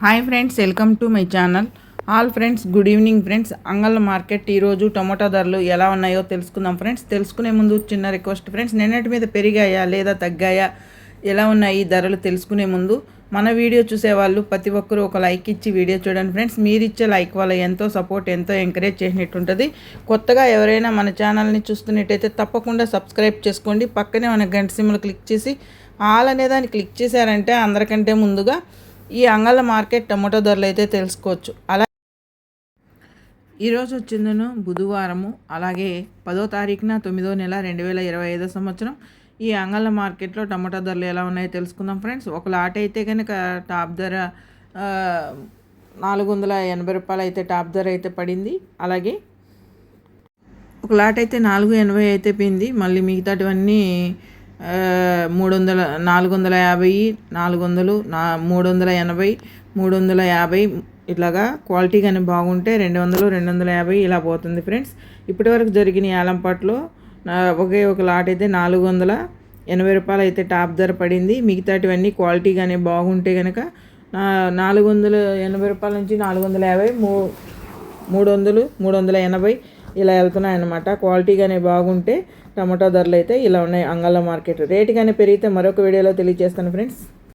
Hi friends welcome to my channel. All friends good evening friends. అంగళ్ళ market ఈరోజు tomato ధరలు ఎలా ఉన్నాయో తెలుసుకుందాం ఫ్రెండ్స్. తెలుసుకునే ముందు చిన్న రిక్వెస్ట్ ఫ్రెండ్స్ నిన్నటి మీద పెరిగాయా లేదా తగ్గాయా ఎలా ఉన్నాయి ఈ ధరలు తెలుసుకునే ముందు. మన వీడియో చూసేవాళ్ళు ప్రతి ఒక్కరూ ఒక లైక్ ఇచ్చి వీడియో చూడండి ఫ్రెండ్స్. మీరు ఇచ్చే లైక్ వల్ల ఎంతో సపోర్ట్ ఎంతో ఎంకరేజ్ చేసినట్టు ఉంటుంది కొత్తగా ఎవరైనా మన ఛానల్ని చూస్తున్నట్టయితే తప్పకుండా సబ్స్క్రైబ్ చేసుకోండి. పక్కనే మన గంట సిమ్లు క్లిక్ చేసి ఆల్ అనే దాన్ని క్లిక్ చేశారంటే అందరికంటే ముందుగా ఈ అంగళ మార్కెట్ టమాటో ధరలు అయితే తెలుసుకోవచ్చు. అలా ఈరోజు వచ్చిందను బుధవారము. అలాగే పదో తారీఖున తొమ్మిదో నెల రెండు వేల ఇరవై ఐదో సంవత్సరం. ఈ అంగళ మార్కెట్లో టమాటా ధరలు ఎలా ఉన్నాయో తెలుసుకుందాం ఫ్రెండ్స్. ఒక లాట్ అయితే కనుక టాప్ ధర నాలుగు వందల ఎనభై రూపాయలు అయితే టాప్ ధర అయితే పడింది. అలాగే ఒక లాట్ అయితే నాలుగు ఎనభై అయితే పోయింది. మళ్ళీ మిగతాటివన్నీ మూడు వందల నాలుగు వందల యాభై నాలుగు వందలు నా మూడు వందల ఎనభై మూడు వందల యాభై ఇట్లాగా క్వాలిటీ కానీ బాగుంటే రెండు వందలు రెండు వందల యాభై ఇలా పోతుంది ఫ్రెండ్స్. ఇప్పటివరకు జరిగిన ఏలంపాట్లో నా- ఒకే ఒక లాట్ అయితే నాలుగు వందల ఎనభై రూపాయలు అయితే టాప్ ధర పడింది. మిగతాటివన్నీ క్వాలిటీ కానీ బాగుంటే కనుక నాలుగు వందల ఎనభై రూపాయల నుంచి నాలుగు వందల యాభై మూ మూడు వందలు మూడు వందల ఎనభై ఇలా వెళ్తున్నాయి అనమాట క్వాలిటీ కానీ బాగుంటే టమాటా ధరలు అయితే ఇలా ఉన్నాయి అంగళ్ళ మార్కెట్. రేటు కానీ పెరిగితే మరొక వీడియోలో తెలియజేస్తాను ఫ్రెండ్స్